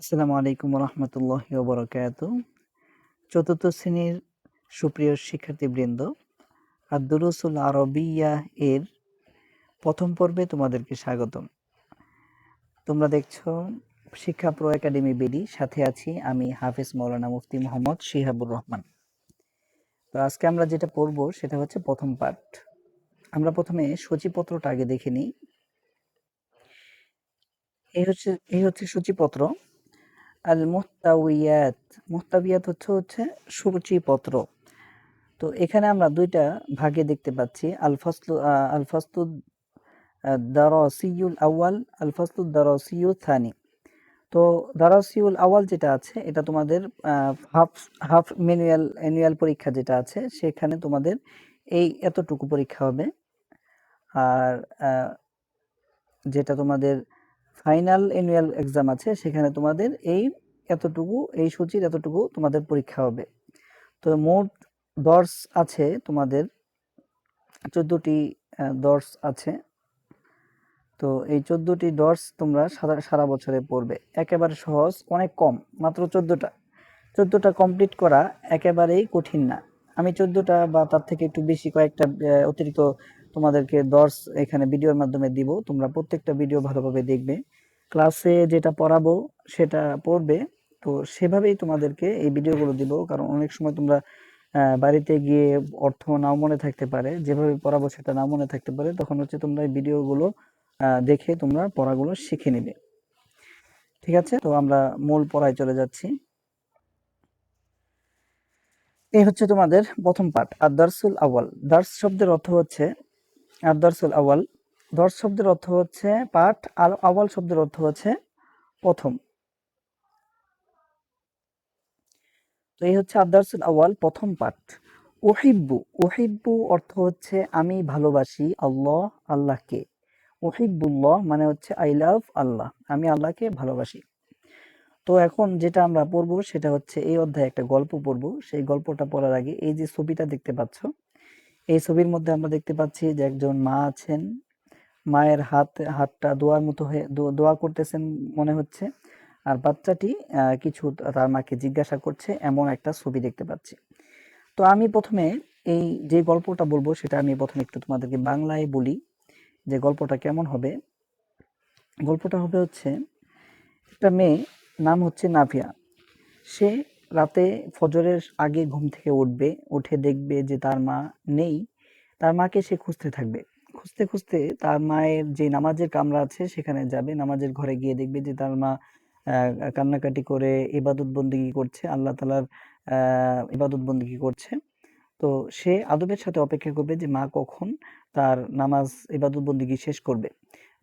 আসসালামু আলাইকুম রহমতুল্লাহ বরকাত চতুর্থ শ্রেণির সুপ্রিয় শিক্ষার্থীবৃন্দ আর দুরুসুল আরবিয়া এর প্রথম পর্বে তোমাদেরকে স্বাগতম। তোমরা দেখছ শিক্ষা প্রো একাডেমি বিডি, সাথে আছি আমি হাফিজ মৌলানা মুফতি মোহাম্মদ শিহাবুর রহমান। তো আজকে আমরা যেটা পড়ব সেটা হচ্ছে প্রথম পাঠ। আমরা প্রথমে সূচিপত্রটা আগে দেখে নিই। এই হচ্ছে এই হচ্ছে সূচিপত্র। আল মুহতাউইয়াত মুহতাবিয়াত হচ্ছে হচ্ছে সূচিপত্র। তো এখানে আমরা দুইটা ভাগে দেখতে পাচ্ছি। আল ফাসলু আল ফাসলু দারসিউল আউয়াল আল ফাসলু দারসিউ থানি তো দারসিউল আওয়াল যেটা আছে, এটা তোমাদের হাফ হাফ ম্যানুয়াল অ্যানুয়াল পরীক্ষা যেটা আছে, সেখানে তোমাদের এই এতটুকু পরীক্ষা হবে। আর যেটা তোমাদের ফাইনাল অ্যানুয়াল এক্সাম আছে, সেখানে তোমাদের এই এতটুকু, এই সূচির এতটুকু তোমাদের পরীক্ষা হবে। তো মোট দর্শ আছে তোমাদের, চোদ্দোটি দর্শ আছে। তো এই চোদ্দোটি দর্শ তোমরা সারা সারা বছরে পড়বে। একেবারে সহজ, অনেক কম, মাত্র চোদ্দোটা। চোদ্দোটা কমপ্লিট করা একেবারেই কঠিন না। আমি চোদ্দোটা বা তার থেকে একটু বেশি কয়েকটা অতিরিক্ত তোমাদেরকে দর্শ এখানে ভিডিওর মাধ্যমে দিব। তোমরা প্রত্যেকটা ভিডিও ভালোভাবে দেখবে। ক্লাসে যেটা পড়াবো, সেটা পড়বে। তো সেভাবেই তোমাদেরকে এই ভিডিওগুলো দিব। কারণ অনেক সময় তোমরা বাড়িতে গিয়ে অর্থ নাও মনে থাকতে পারে। যেভাবে পড়াবো সেটা নাও মনে থাকতে পারে। তখন হচ্ছে তোমরা এই ভিডিওগুলো দেখে তোমরা পড়াগুলো শিখে নেবে। ঠিক আছে? তো আমরা মূল পড়ায় চলে যাচ্ছি। এই হচ্ছে তোমাদের প্রথম পাঠ আর দার্সুল আওয়াল দার্স শব্দের অর্থ হচ্ছে আর দার্সুল আওয়াল দর্শ শব্দের অর্থ হচ্ছে পাঠ, আর আওয়াল শব্দের অর্থ হচ্ছে প্রথম। তো এই হচ্ছে আদার্সুল আওয়াল প্রথম পাঠ। ওহিব্বু ওহিব্বু অর্থ হচ্ছে আমি ভালোবাসি আল্লাহ, আল্লাহকে। ওহিব্বুল্লাহ মানে হচ্ছে আই লাভ আল্লাহ, আমি আল্লাহকে ভালোবাসি। তো এখন যেটা আমরা পড়ব সেটা হচ্ছে এই অধ্যায়ে একটা গল্প পড়ব। সেই গল্পটা পড়ার আগে এই যে ছবিটা দেখতে পাচ্ছ এই ছবির মধ্যে আমরা দেখতে পাচ্ছি যে একজন মা আছেন। মায়ের হাত, হাতটা দোয়ার মতো হয়ে দোয়া করতেছেন মনে হচ্ছে। আর বাচ্চাটি কিছু তার মাকে জিজ্ঞাসা করছে, এমন একটা ছবি দেখতে পাচ্ছি। তো আমি প্রথমে এই যে গল্পটা বলব, সেটা আমি প্রথমে একটু তোমাদেরকে বাংলায় বলি যে গল্পটা কেমন হবে। গল্পটা হবে হচ্ছে, একটা মেয়ে নাম হচ্ছে নাভিয়া। সে রাতে ফজরের আগে ঘুম থেকে উঠবে, উঠে দেখবে যে তার মা নেই, তার মাকে সে খুঁজতে থাকবে। খুঁজতে খুঁজতে তার মায়ের যে নামাজের কামরা আছে সেখানে যাবে, নামাজের ঘরে গিয়ে দেখবে যে তার মা কান্নাকাটি করে ইবাদত বন্দিগি করছে, আল্লাহ তালার ইবাদত বন্দিগি করছে। তো সে আদবের সাথে অপেক্ষা করবে যে মা কখন তার নামাজ ইবাদত বন্দিগি শেষ করবে।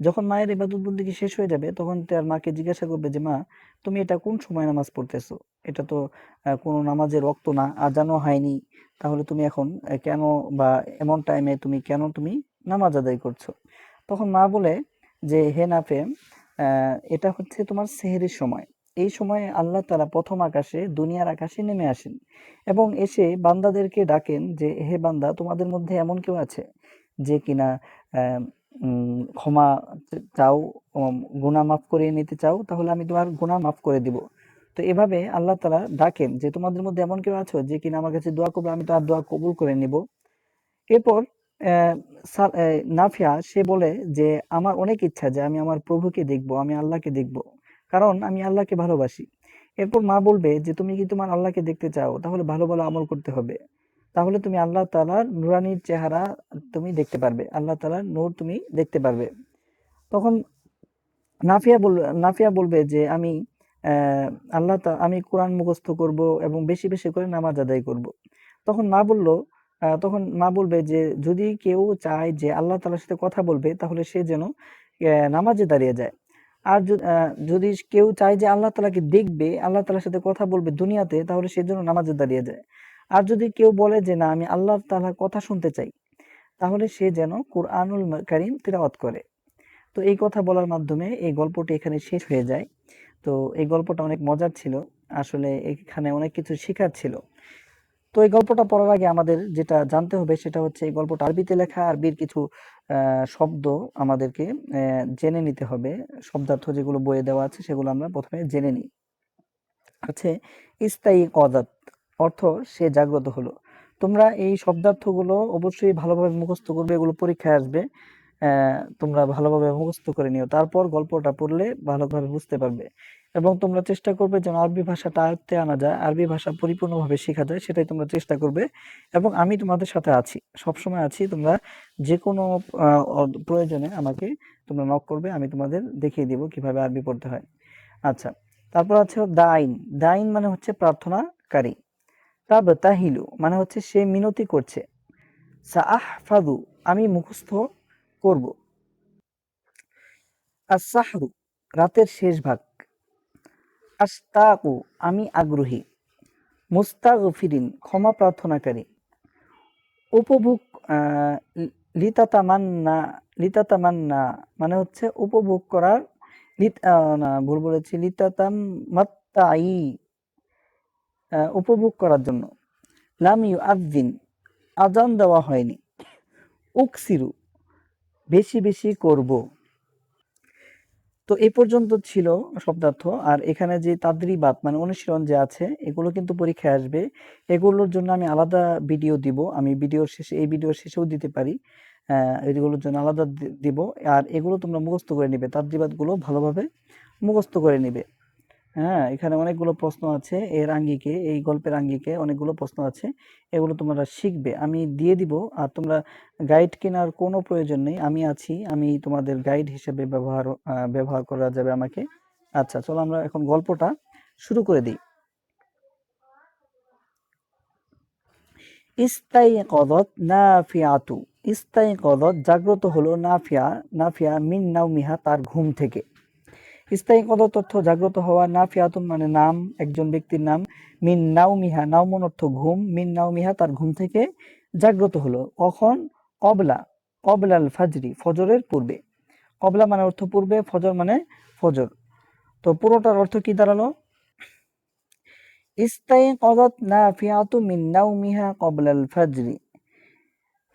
যখন মায়ের ইবাদত বন্দিগি শেষ হয়ে যাবে, তখন তার মাকে জিজ্ঞাসা করবে যে মা, তুমি এটা কোন সময় নামাজ পড়তেছো? এটা তো কোনো নামাজের রক্ত না আজানো হয়নি। তাহলে তুমি এখন কেন বা এমন টাইমে তুমি কেন তুমি নামাজ আদায় করছ? তখন মা বলে যে, হে নাফে এটা হচ্ছে তোমার সেহেরির সময়। এই সময়ে আল্লাহ তারা প্রথম আকাশে, দুনিয়ার আকাশে নেমে আসেন এবং এসে বান্দাদেরকে ডাকেন যে, হে বান্দা, তোমাদের মধ্যে এমন কেউ আছে যে কিনা ক্ষমা চাও গুণা মাফ করে নিতে চাও? তাহলে আমি তোমার গুণা মাফ করে দিব। তো এভাবে আল্লাহ তালা ডাকেন যে, তোমাদের মধ্যে এমন কেউ আছো যে কিনা আমার কাছে দোয়া করবে, আমি তার দোয়া কবুল করে নিব। এরপর নাফিয়া, সে বলে যে, আমার অনেক ইচ্ছা যে আমি আমার প্রভুকে দেখব, আমি আল্লাহকে দেখব, কারণ আমি আল্লাহকে ভালোবাসি। এরপর মা বলবে যে, তুমি কি তোমার আল্লাহকে দেখতে চাও? তাহলে ভালো ভালো আমল করতে হবে। তাহলে তুমি আল্লাহ তালার নুরানির চেহারা তুমি দেখতে পারবে, আল্লাহ তালার নূর তুমি দেখতে পারবে। তখন নাফিয়া বলবে নাফিয়া বলবে যে, আমি আল্লাহ আমি কোরআন মুখস্থ করব এবং বেশি বেশি করে নামাজ আদায় করব। তখন মা বলল তখন মা বলবে যে, যদি কেউ চায় যে আল্লাহ তালার সাথে কথা বলবে, তাহলে সে যেন নামাজে দাঁড়িয়ে যায়। আর যদি কেউ চায় যে আল্লাহ তালাকে দেখবে, আল্লাহ তালার সাথে কথা বলবে দুনিয়াতে, তাহলে সে যেন নামাজে দাঁড়িয়ে যায়। আর যদি কেউ বলে যে, না, আমি আল্লাহ তালার কথা শুনতে চাই তাহলে সে যেন কোরআনুল কারিম তিরাওয়াত করে। তো এই কথা বলার মাধ্যমে এই গল্পটি এখানে শেষ হয়ে যায়। তো এই গল্পটা অনেক মজার ছিল। আসলে এখানে অনেক কিছু শেখার ছিল। তো এই গল্পটা পড়ার আগে আমাদের যেটা জানতে হবে সেটা হচ্ছে এই গল্পটা আরবিতে লেখা, আরবির কিছু শব্দ আমাদেরকে জেনে নিতে হবে। শব্দার্থ যেগুলো বইয়ে দেওয়া আছে সেগুলো আমরা প্রথমে জেনে নিই। আছে ইস্তাই কদাত, অর্থ সে জাগ্রত হলো। তোমরা এই শব্দার্থগুলো অবশ্যই ভালোভাবে মুখস্থ করবে, এগুলো পরীক্ষায় আসবে। তোমরা ভালোভাবে মুখস্থ করে নিও। তারপর গল্পটা পড়লে ভালোভাবে বুঝতে পারবে। এবং তোমরা চেষ্টা করবে যেন আরবি ভাষাটা আয়ত্তে আনা যায়, আরবি ভাষা পরিপূর্ণভাবে শেখা যায়, সেটাই তোমরা চেষ্টা করবে। এবং আমি তোমাদের সাথে আছি, সবসময় আছি। তোমরা যে কোনো প্রয়োজনে আমাকে তোমরা নক করবে, আমি তোমাদের দেখিয়ে দিব কীভাবে আরবি পড়তে হয়। আচ্ছা তারপর আছে দাইন দাইন মানে হচ্ছে প্রার্থনাকারী। তাব তাহিলু মানে হচ্ছে সে মিনতি করছে। সাহফাদু আমি মুখস্থ করব। আসাহরু রাতের শেষ ভাগ। আস্তাকু, আমি আগ্রহী। মুস্তাক মুস্তাগফিরিন, ক্ষমা প্রার্থনাকারী। উপভোগ লিতাতামান্না লিতাতামান্না মানে হচ্ছে উপভোগ করার না, ভুল বলেছি লিতাতাম মাত্তাই উপভোগ করার জন্য। লাম ইউ আদিন আজান দেওয়া হয়নি। উকসিরু বেশি বেশি করব। তো এ পর্যন্ত ছিল শব্দার্থ। আর এখানে যে তাদ্রিবাদ মানে অনুশীলন যে আছে, এগুলো কিন্তু পরীক্ষায় আসবে। এগুলোর জন্য আমি আলাদা ভিডিও দিব। আমি ভিডিওর শেষে, এই ভিডিওর শেষেও দিতে পারি। এগুলোর জন্য আলাদা দিব। আর এগুলো তোমরা মুখস্থ করে নিবে। তাদ্রিবাদগুলো ভালোভাবে মুখস্থ করে নিবে। হ্যাঁ এখানে অনেকগুলো প্রশ্ন আছে। এর আঙ্গিকে, এই গল্পের আঙ্গিকে অনেকগুলো প্রশ্ন আছে। এগুলো তোমরা শিখবে। আমি দিয়ে দিব। আর তোমরা গাইড কেনার কোনো প্রয়োজন নেই। আমি আছি। আমি তোমাদের গাইড হিসেবে ব্যবহার ব্যবহার করা যাবে আমাকে। আচ্ছা চলো আমরা এখন গল্পটা শুরু করে দিই। ইস্তাই কদত নাফিয়াতু ইস্তাই কদত জাগ্রত হলো নাফিয়া। নাফিয়া মিন নাউমিহা তার ঘুম থেকে। স্থায়ী কদত তথ্য জাগ্রত হওয়া নাফিয়াতুন মানে নাম, একজন ব্যক্তির নাম, মিন নাউমিহা নাউমন অর্থ ঘুম, মিন নাউমিহা তার ঘুম থেকে জাগ্রত হলো। কখন? কবলা, কবলাল ফাজরি, ফজরের পূর্বে। কবলা মানে অর্থ পূর্বে, ফজর মানে ফজর। তো পুরোটার অর্থ কি দাঁড়াল? ইস্তাই কদত নাফিয়াতু মিন নাউমিহা কবলাল ফাজরি।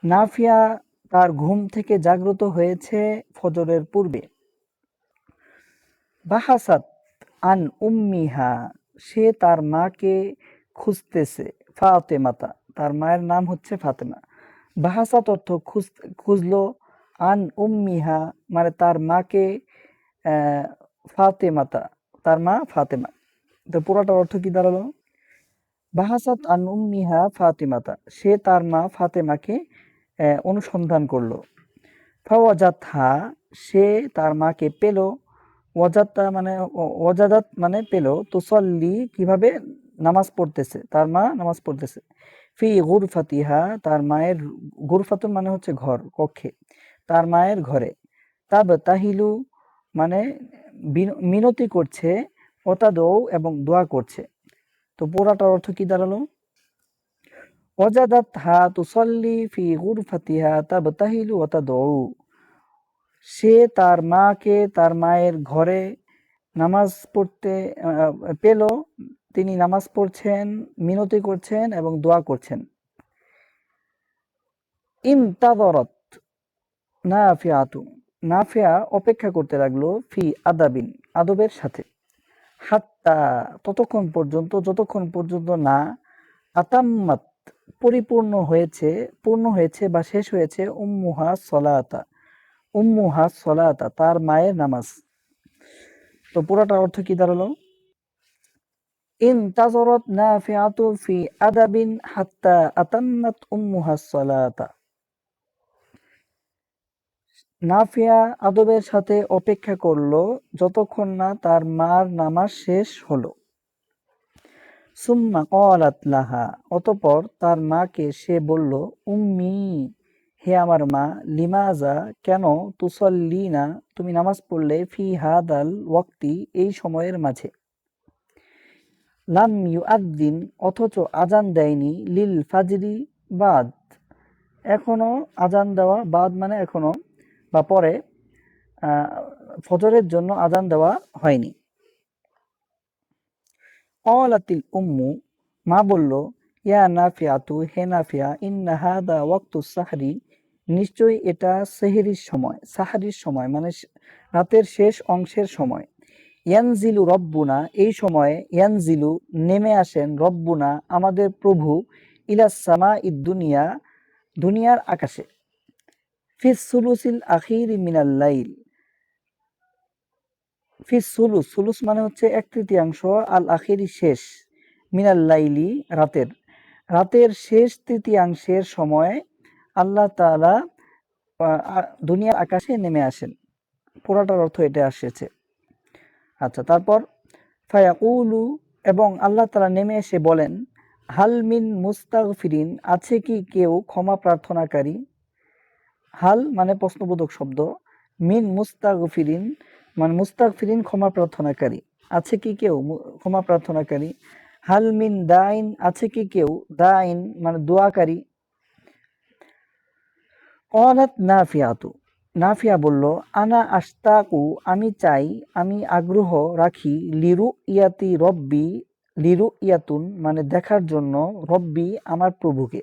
নাফিয়া তার ঘুম থেকে জাগ্রত হয়েছে ফজরের পূর্বে। বাহাসাত আন উম্মিহা, সে তার মাকে খুঁজতেছে, ফাতেমাতা। তার মায়ের নাম হচ্ছে ফাতেমা। বাহাসাত অর্থ খুঁজ, খুঁজলো আন উম্মিহা মানে তার মাকে ফাতেমাতা। তার মা ফাতেমা। তো পুরোটা অর্থ কি দাঁড়াল? বাহাসাত আন উম্মিহা, ফাতেমাতা। সে তার মা ফাতেমাকে অনুসন্ধান করল। ফাওয়াজাত হা সে তার মাকে পেল ওয়াজাদটা মানে ওয়াজাদাত মানে পেল, তুসল্লি কীভাবে নামাজ পড়তেছে, তার মা নামাজ পড়তেছে। ফি গুরফাতিহা, তার মায়ের, গুরফাতুন মানে হচ্ছে ঘর, কক্ষে, তার মায়ের ঘরে। তাব তাহিলু মানে মিনতি করছে, ওতাদৌ এবং দোয়া করছে। তো পোড়াটার অর্থ কি দাঁড়াল? ওয়াজাদাত হা তুসল্লি ফি গুরফাতিহা তাব তাহিলু ওতাদৌ। সে তার মাকে তার মায়ের ঘরে নামাজ পড়তে পেল। তিনি নামাজ পড়ছেন, মিনতি করছেন এবং দোয়া করছেন। ইমতাদরত নাফিয়াতু নাফিয়া অপেক্ষা করতে লাগল ফি আদাবিন, আদবের সাথে। হাত্তা, ততক্ষণ পর্যন্ত, যতক্ষণ পর্যন্ত না, আতাম্মাত, পরিপূর্ণ হয়েছে, পূর্ণ হয়েছে বা শেষ হয়েছে উম্মুহা সলাতা। উম্মুহা সলাতা, তার মায়ের নামাজ। তো পুরোটা অর্থ কি দাঁড়াল? ইন ইনতাজরত নাফিআতু ফি আদাবিন হাত্তা আতাম্মাত উম্মুহা সলাতা। নাফিয়া আদবের সাথে অপেক্ষা করল যতক্ষণ না তার মার নামাজ শেষ হলো। সুম্মা কলাত লাহা, অতপর তার মাকে সে বলল, উম্মি হে আমার মা, লিমাজা কেন তুসল্লি না তুমি নামাজ পড়লে ফি হাদাল ওয়াক্তি এই সময়ের মাঝে। লাম ইউআদ্দিন, অথচ আজান দেয়নি লিল ফাজরি বাদ। এখনও আজান দেওয়া বাদ মানে এখনও বা পরে ফজরের জন্য আজান দেওয়া হয়নি। অলাতিল উম্মু, মা বলল ইয়া নাফিয়াতু হে নাফিয়া, ইন্না হাদা ওয়াক্তু সাহরি। নিশ্চয়ই এটা সেহেরির সময়, সাহারির সময় মানে রাতের শেষ অংশের সময়। ইয়ানজিলু রব্বুনা, এই সময়ে ইয়ানজিলু নেমে আসেন, রব্বুনা আমাদের প্রভু ইলাসামা ইদ দুনিয়া, দুনিয়ার আকাশে। ফিস সুলুসিল আখির মিনাল্লাইল ফিস সুলুস সুলুস মানে হচ্ছে এক তৃতীয়াংশ, আল আখিরি শেষ মিনাল্লাইলি রাতের। রাতের শেষ তৃতীয়াংশের সময় আল্লাহ আহ, দুনিয়ার আকাশে নেমে আসেন। পুরাটার অর্থ এটা আসছে। আচ্ছা তারপর ফায়াকুলু এবং আল্লাহ তাআলা নেমে এসে বলেন হাল মিন মুস্তাগফিরিন আছে কি কেউ ক্ষমা প্রার্থনাকারী? হাল মানে প্রশ্নবোধক শব্দ। মিন মুস্তাক মুস্তাগফিরিন মানে মুস্তাগফিরিন ক্ষমা প্রার্থনাকারী। আছে কি কেউ ক্ষমা প্রার্থনাকারী? হাল মিন দাইন, আছে কি কেউ? দাইন মানে দোয়াকারী। অনাত নাফিয়াতু। নাফিয়া বলল, আনা আশতাকু, আমি চাই, আমি আগ্রহ রাখি লিরু ইয়াতি রব্বি লিরু ইয়াতুন মানে দেখার জন্য রব্বি আমার প্রভুকে।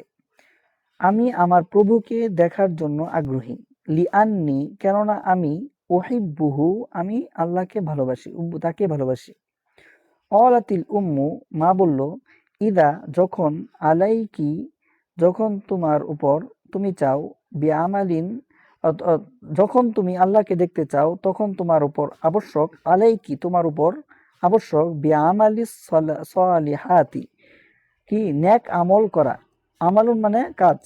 আমি আমার প্রভুকে দেখার জন্য আগ্রহী। লি আননি কেননা আমি ওহিব্বুহু আমি আল্লাহকে ভালোবাসি তাকে ভালোবাসি। অলাতিল উম্মু মা বলল, ইদা, যখন আলাইকি, যখন তোমার উপর তুমি চাও অত- যখন তুমি আল্লাহকে দেখতে চাও, তখন তোমার উপর আবশ্যক, আলাইকি, তোমার উপর আবশ্যক, বিআমালি সলিহাতি, কি, ন্যাক আমল করা। আমালুন মানে কাজ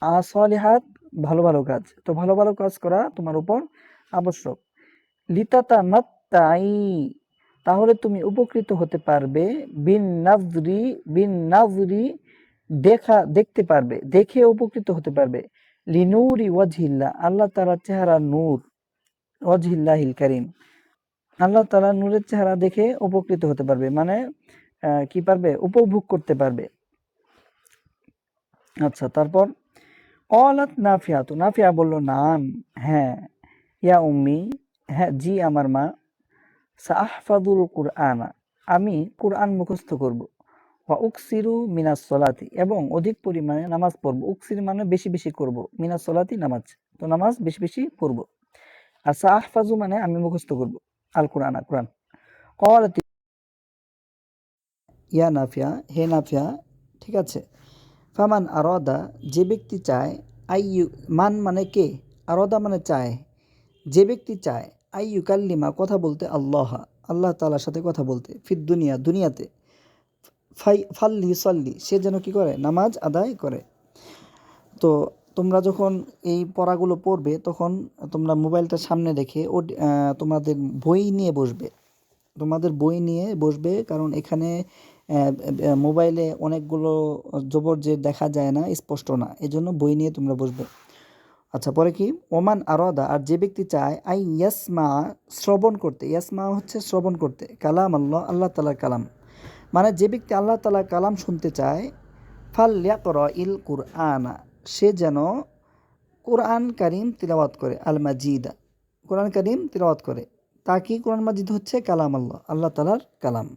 আসলিহাত ভালো ভালো কাজ। তো ভালো ভালো কাজ করা তোমার উপর আবশ্যক। লিতাতা মাত্তাই তাহলে তুমি উপকৃত হতে পারবে। বিন নাজরি বিন নাজরি দেখা, দেখতে পারবে, দেখে উপকৃত হতে পারবে। লিনুরি ওয়াজহিল্লা আল্লাহ তাআলার চেহারা নূর, ওয়াজহিল্লাহিল কারীম। আল্লাহ তাআলা নূরের চেহারা দেখে উপকৃত হতে পারবে মানে কি পারবে? উপভোগ করতে পারবে। আচ্ছা তারপর, অলাত নাফিয়া তো নাফিয়া বলল, নাম হ্যাঁ ইয়া উম্মি হ্যাঁ জি, আমার মা। সাহফাদুল কুরআনা, আমি কুরআন মুখস্থ করব। ওয়া উকসিরু মিনাস সলাতি, এবং অধিক পরিমাণে নামাজ পড়ব। উকসির মানে বেশি বেশি করব। মিনাস সলাতি নামাজ। তো নামাজ বেশি বেশি পড়ব। আর সাহফাজু মানে আমি মুখস্থ করব। আল কুরআনা কুরআন। কলাতি ইয়া নাফিয়া, হে নাফিয়া, ঠিক আছে। ফামান আরদা, যে ব্যক্তি চায়, আইয়ু মান মানে কে? আরদা মানে চায়। যে ব্যক্তি চায় আইয়ু কাল্লিমা কথা বলতে আল্লাহ আল্লাহ তাআলার সাথে কথা বলতে, ফিদ দুনিয়া, দুনিয়াতে, ফাই, ফাল্লি সল্লি, সে যেন কি করে? নামাজ আদায় করে। তো তোমরা যখন এই পড়াগুলো পড়বে, তখন তোমরা মোবাইলটা সামনে রেখে ও তোমাদের বই নিয়ে বসবে। তোমাদের বই নিয়ে বসবে, কারণ এখানে মোবাইলে অনেকগুলো জবর যে দেখা যায় না, স্পষ্ট না। এজন্য বই নিয়ে তোমরা বসবে। আচ্ছা পরে কি? ওমান আরদা, আর যে ব্যক্তি চায় আই ইয়াসমা শ্রবণ করতে, ইয়াসমা হচ্ছে শ্রবণ করতে, কালাম আল্লাহ আল্লাহ তালার কালাম। মানে যে ব্যক্তি আল্লাহ তালার কালাম শুনতে চায় ফাল্লিয়া কর ইল কুরআনা, সে যেন কোরআন কারিম তিলাওয়াত করে, আল মাজিদা, কোরআন করিম তিলাওয়াত করে, তা কি কোরআন মাজিদ হচ্ছে? কালাম আল্লাহ আল্লাহ তালার কালাম।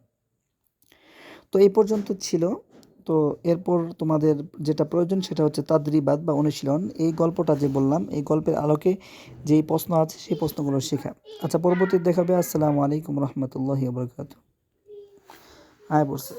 তো এই পর্যন্ত ছিল তো এরপর তোমাদের যেটা প্রয়োজন সেটা হচ্ছে তাদ্রিবাদ বা অনুশীলন। এই গল্পটা যে বললাম, এই গল্পের আলোকে যেই প্রশ্ন আছে সেই প্রশ্নগুলো শেখা। আচ্ছা পরবর্তী দেখাবে, আসসালামু আলাইকুম রহমতুল্লাহ বরকাত আয় পড়ছে